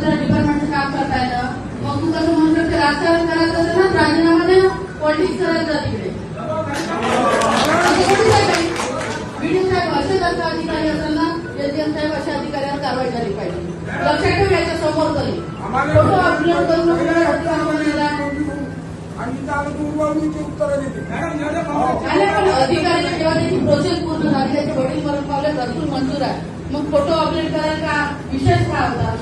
डिपार्टमेंटचं काम करताय ना मग तू कसं राजकारण असेल ना राजीनामा दे ना पॉलिटिक्स करायला जा तिकडे. असं कुठे आहे काही? बीडीओ साहेब असे जर का अधिकारी असेल ना एसडीएम साहेब अशा अधिकाऱ्यांवर कारवाई झाली पाहिजे. लक्षात ठेव याच्या समोर तरी. फोटो अपलोड करू नको राजकारणाला. आणि त्याला दुर्वाळीची उत्तरं देते. आणि पण अधिकाऱ्याच्या जेव्हा त्याची प्रोसेस पूर्ण झाली त्याचे वडील मरण पावले घरकुल मंजूर आहे. मग फोटो अपलोड करायला का? विषयच काय होता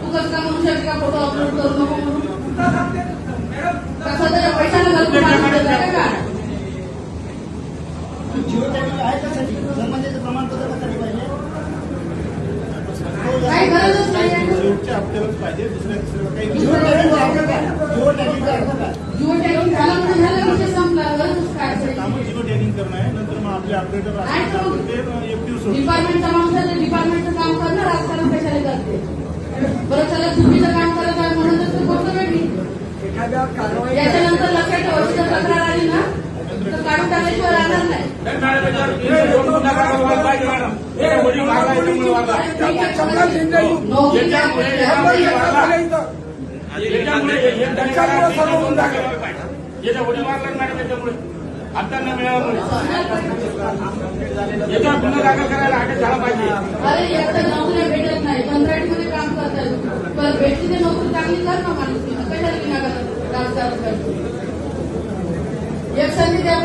तू कसं काय म्हणू शकते का फोटो अपलोड करू नको म्हणून? का स्वतःच्या पैशाने का काय? पाहिजे काही गरजच नाही जिओ टॅगिंग झाला म्हणजे झाला विषय संपला. गरजच काय असेल? कामं जिओ टॅगिंग करणं आहे. नंतर मग आपले डिपार्टमेंटचा माणूस आहे तर डिपार्टमेंटचं काम करणार राजकारण कशाला करते बरं त्याला चुकीचं काम करत आहे म्हणून तर तू गोष्ट वेगळी एखाद्या कारवाई याच्यानंतर लक्षात ठेव अशी जर तक्रार आली ना तर काढून टाकल्याशिवाय राहणार नाही याच्यामुळे हातांना मिळाल्यामुळे याच्यावर गुन्हा दाखल करायला अटक झाला पाहिजे चांगली कर ना माणूस कशाला विनाकारण राजकारण करतो एक संधी द्या